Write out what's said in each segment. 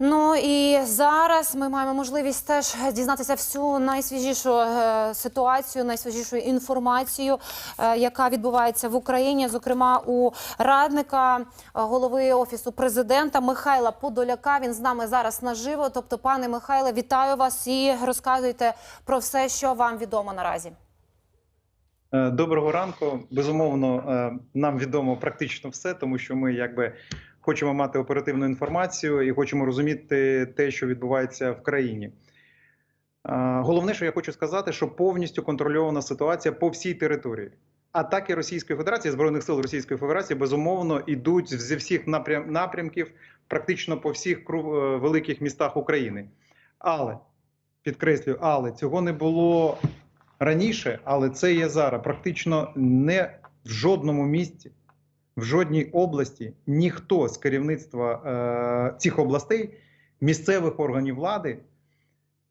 Ну і зараз ми маємо можливість теж дізнатися всю найсвіжішу е, ситуацію, найсвіжішу інформацію, е, яка відбувається в Україні, зокрема у радника е, голови офісу президента Михайла Подоляка. Він з нами зараз наживо. Тобто, пане Михайле, вітаю вас і розказуйте про все, що вам відомо наразі. Доброго ранку. Безумовно, нам відомо практично все, тому що ми якби хочемо мати оперативну інформацію і хочемо розуміти те, що відбувається в країні. Головне, що я хочу сказати, що повністю контрольована ситуація по всій території. Атаки Російської Федерації, Збройних сил Російської Федерації, безумовно, йдуть зі всіх напрям, напрямків, практично по всіх е, великих містах України. Але підкреслюю, але цього не було раніше, але це є зараз. Практично не в жодному місті, в жодній області ніхто з керівництва е, цих областей, місцевих органів влади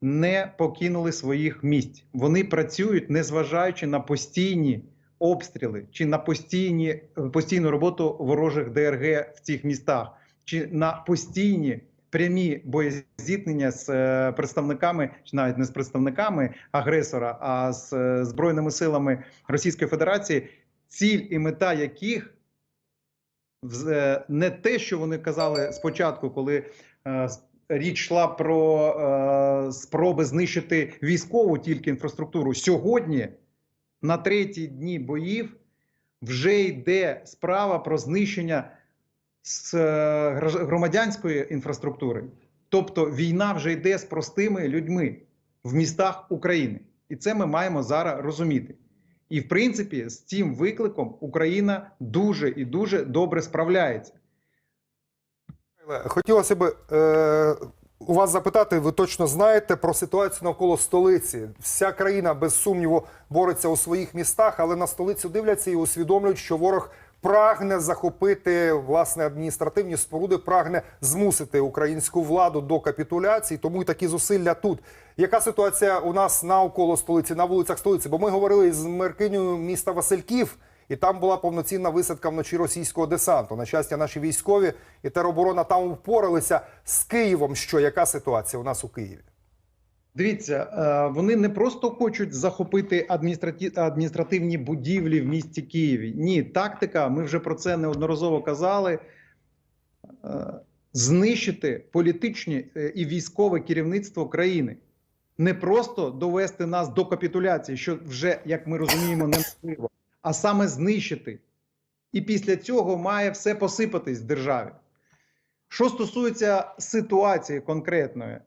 не покинули своїх місць. Вони працюють, незважаючи на постійні обстріли чи на постійні, постійну роботу ворожих ДРГ в цих містах, чи на постійні прямі боєзіткнення з е, представниками, чи навіть не з представниками агресора, а з е, збройними силами Російської Федерації, ціль і мета яких не те, що вони казали спочатку, коли е, річ йшла про е, спроби знищити військову тільки інфраструктуру. Сьогодні, на третій дні боїв, вже йде справа про знищення з е, громадянської інфраструктури. Тобто війна вже йде з простими людьми в містах України. І це ми маємо зараз розуміти. І в принципі, з цим викликом Україна дуже і дуже добре справляється. Хотілося б е, у вас запитати, ви точно знаєте про ситуацію навколо столиці. Вся країна без сумніву бореться у своїх містах, але на столицю дивляться і усвідомлюють, що ворог прагне захопити власне адміністративні споруди, прагне змусити українську владу до капітуляції. Тому і такі зусилля тут. Яка ситуація у нас навколо столиці, на вулицях столиці? Бо ми говорили з меркиню міста Васильків. І там була повноцінна висадка вночі російського десанту. На щастя, наші військові і тероборона там впоралися з Києвом. Що яка ситуація у нас у Києві? Дивіться, е, вони не просто хочуть захопити адміністративні будівлі в місті Києві. Ні, тактика, ми вже про це неодноразово казали. е, Знищити політичне і військове керівництво країни. Не просто довести нас до капітуляції, що вже, як ми розуміємо, неможливо, а саме знищити. І після цього має все посипатись в державі. Що стосується ситуації конкретної,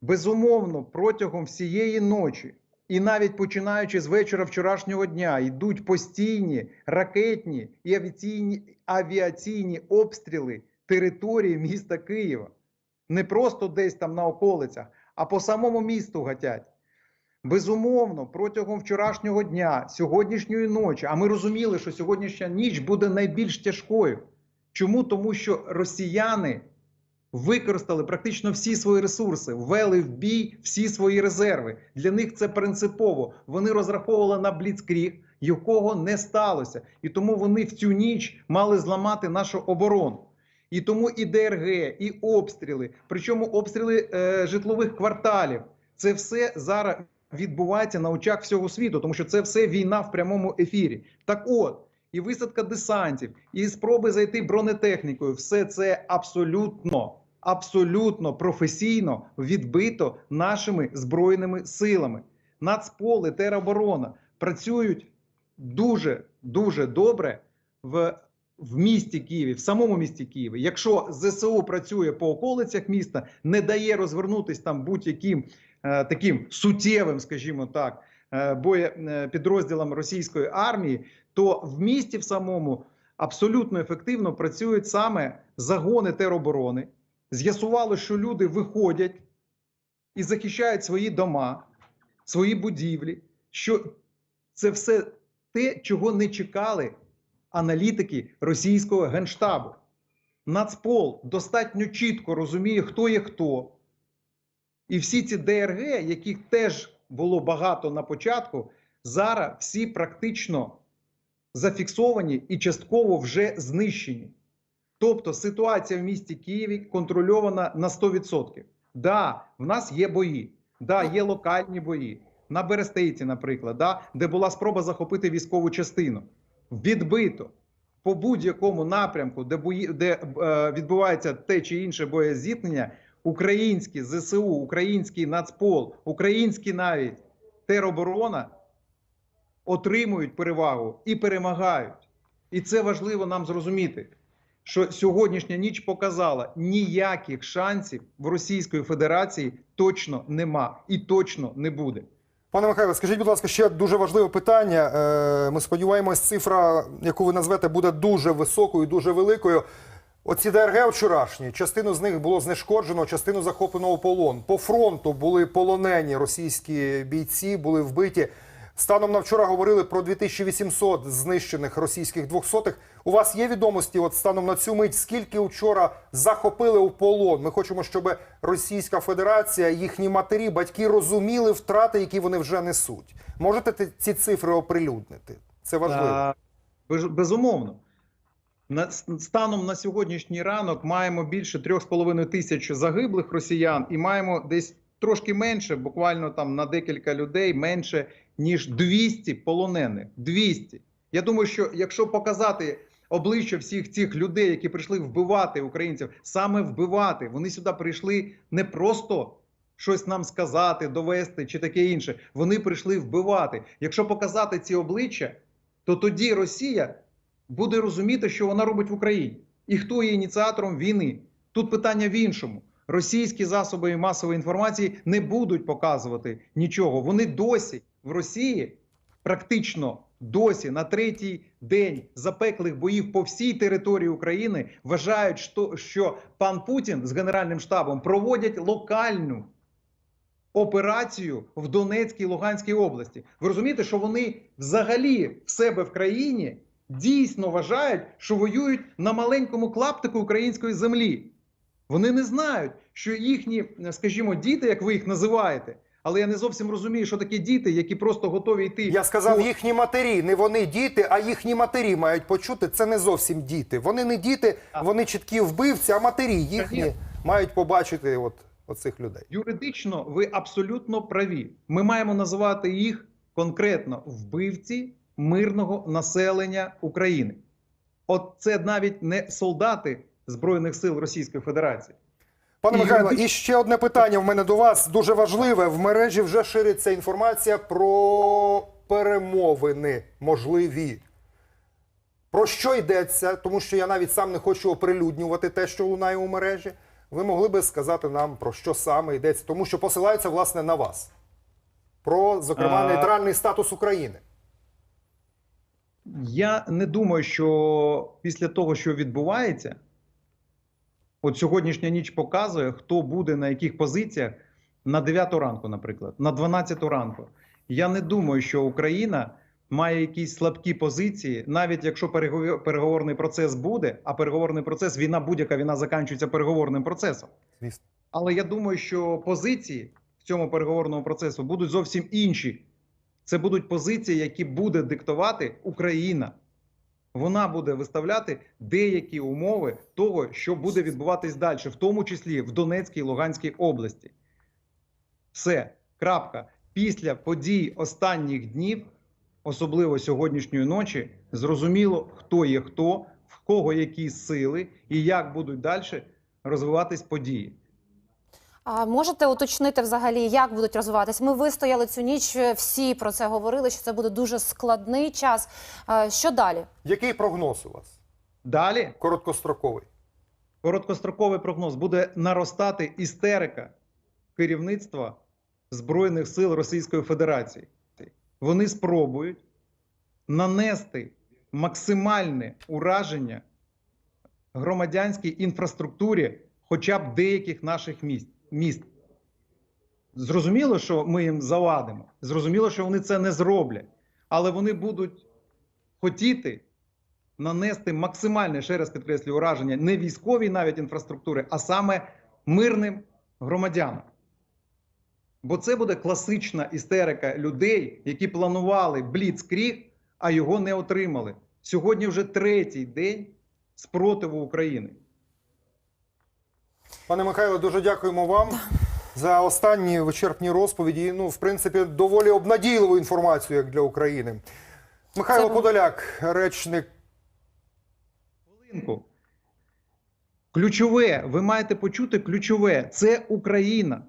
безумовно, протягом всієї ночі, і навіть починаючи з вечора вчорашнього дня, йдуть постійні ракетні і авіаційні, авіаційні обстріли території міста Києва. Не просто десь там на околицях, а по самому місту гатять. Безумовно, протягом вчорашнього дня, сьогоднішньої ночі, а ми розуміли, що сьогоднішня ніч буде найбільш тяжкою. Чому? Тому що росіяни використали практично всі свої ресурси, ввели в бій всі свої резерви. Для них це принципово. Вони розраховували на бліцкріг, якого не сталося. І тому вони в цю ніч мали зламати нашу оборону. І тому і ДРГ, і обстріли, причому обстріли е, житлових кварталів. Це все зараз відбувається на очах всього світу, тому що це все війна в прямому ефірі. Так от, і висадка десантів, і спроби зайти бронетехнікою, все це абсолютно, абсолютно професійно відбито нашими збройними силами. Нацполи, тероборона працюють дуже дуже добре в, в місті Києві, в самому місті Києві. Якщо ЗСУ працює по околицях міста, не дає розвернутись там будь-яким е, таким суттєвим, скажімо так, е, боєпідрозділам російської армії, то в місті в самому абсолютно ефективно працюють саме загони тероборони. З'ясувало, що люди виходять і захищають свої дома, свої будівлі. Що це все те, чого не чекали аналітики російського генштабу. Нацпол достатньо чітко розуміє, хто є хто. І всі ці ДРГ, яких теж було багато на початку, зараз всі практично зафіксовані і частково вже знищені. Тобто ситуація в місті Києві контрольована на 100%. Да, в нас є бої, да, є локальні бої. На Берестейці, наприклад, да, де була спроба захопити військову частину. Відбито по будь-якому напрямку, де, бої, де е, відбувається те чи інше боєзіткнення, українські ЗСУ, український Нацпол, українські навіть тероборона отримують перевагу і перемагають. І це важливо нам зрозуміти, що сьогоднішня ніч показала ніяких шансів в Російської Федерації точно нема і точно не буде. Пане Михайло, скажіть, будь ласка, ще дуже важливе питання. Е, Ми сподіваємось, цифра, яку ви назвете, буде дуже високою, дуже великою. Оці ДРГ вчорашні, частину з них було знешкоджено, частину захоплено у полон. По фронту були полонені російські бійці, були вбиті. Станом на вчора говорили про 2800 знищених російських двохсотих. У вас є відомості, от станом на цю мить, скільки вчора захопили у полон? Ми хочемо, щоб Російська Федерація, їхні матері, батьки розуміли втрати, які вони вже несуть. Можете ці цифри оприлюднити? Це важливо. Безумовно. Станом на сьогоднішній ранок маємо більше 3,5 тисяч загиблих росіян і маємо десь трошки менше, буквально там на декілька людей менше, ніж 200 полонених. 200. Я думаю, що якщо показати обличчя всіх цих людей, які прийшли вбивати українців, саме вбивати, вони сюди прийшли не просто щось нам сказати, довести чи таке інше. Вони прийшли вбивати. Якщо показати ці обличчя, то тоді Росія буде розуміти, що вона робить в Україні, і хто є ініціатором війни. Тут питання в іншому. Російські засоби масової інформації не будуть показувати нічого. Вони досі в Росії практично досі на третій день запеклих боїв по всій території України вважають, що, пан Путін з Генеральним штабом проводять локальну операцію в Донецькій і Луганській області. Ви розумієте, що вони взагалі в себе в країні дійсно вважають, що воюють на маленькому клаптику української землі. Вони не знають, що їхні, скажімо, діти, як ви їх називаєте, але я не зовсім розумію, що таке діти, які просто готові йти. Я сказав по- їхні матері, не вони діти, а їхні матері мають почути. Це не зовсім діти. Вони не діти, вони чіткі вбивці, а матері їхні Конечно. мають побачити от, оцих людей. Юридично ви абсолютно праві. Ми маємо називати їх конкретно вбивці мирного населення України. От це навіть не солдати Збройних сил Російської Федерації. Пане Михайло, і ще одне питання в мене до вас дуже важливе. В мережі вже шириться інформація про перемовини можливі. Про що йдеться? Тому що я навіть сам не хочу оприлюднювати те, що лунає у мережі. Ви могли би сказати нам про що саме йдеться, тому що посилається власне на вас. Про, зокрема, А. нейтральний статус України. Я не думаю, що після того, що відбувається, от сьогоднішня ніч показує, хто буде на яких позиціях на 9 ранку, наприклад, на 12 ранку. Я не думаю, що Україна має якісь слабкі позиції, навіть якщо переговорний процес буде, а переговорний процес, війна, будь-яка війна закінчується переговорним процесом. Звісно. Але я думаю, що позиції в цьому переговорному процесу будуть зовсім інші. Це будуть позиції, які буде диктувати Україна. Вона буде виставляти деякі умови того, що буде відбуватись далі, в тому числі в Донецькій і Луганській області. Все, крапка. Після подій останніх днів, особливо сьогоднішньої ночі, зрозуміло, хто є хто, в кого які сили і як будуть далі розвиватись події. А можете уточнити взагалі, як будуть розвиватись? Ми вистояли цю ніч, е, всі про це говорили, що це буде дуже складний час. Е, Що далі? Який прогноз у вас? Далі Короткостроковий. короткостроковий прогноз буде наростати істерика керівництва Збройних сил Російської Федерації. Вони спробують нанести максимальне ураження громадянській інфраструктурі, хоча б деяких наших міст. Міст. Зрозуміло, що ми їм завадимо. Зрозуміло, що вони це не зроблять, але вони будуть хотіти нанести максимальне, ще раз підкреслюю, ураження не військовій навіть інфраструктури, а саме мирним громадянам. Бо це буде класична істерика людей, які планували бліцкріг, а його не отримали. Сьогодні вже третій день спротиву України. Пане Михайло, дуже дякуємо вам за останні вичерпні розповіді. Ну, в принципі, доволі обнадійливу інформацію як для України. Михайло Це Подоляк, речник. Хвилинку. Ключове, ви маєте почути ключове це Україна.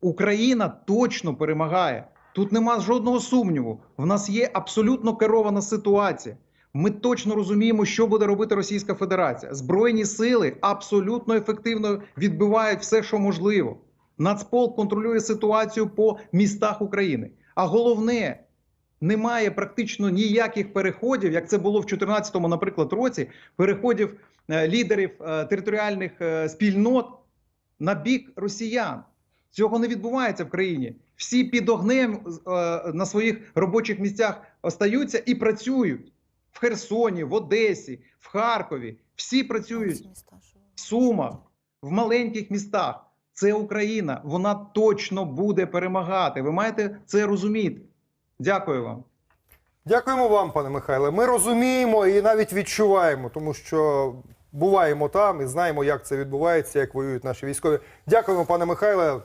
Україна точно перемагає. Тут нема жодного сумніву. В нас є абсолютно керована ситуація. Ми точно розуміємо, що буде робити Російська Федерація. Збройні сили абсолютно ефективно відбивають все, що можливо. Нацполк контролює ситуацію по містах України. А головне, немає практично ніяких переходів, як це було в 2014, наприклад, році, переходів е, лідерів е, територіальних е, спільнот на бік росіян. Цього не відбувається в країні. Всі під огнем на своїх робочих місцях остаються і працюють в Херсоні, в Одесі, в Харкові. Всі працюють в Сумах, в маленьких містах. Це Україна. Вона точно буде перемагати. Ви маєте це розуміти. Дякую вам. Дякуємо вам, пане Михайле. Ми розуміємо і навіть відчуваємо, тому що буваємо там і знаємо, як це відбувається, як воюють наші військові. Дякуємо, пане Михайле.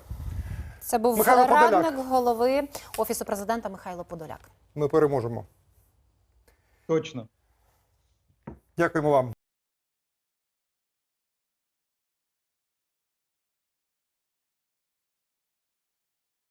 Це був Михайло Подоляк. радник голови офісу президента Михайло Подоляк. Ми переможемо. Точно. Дякуємо вам.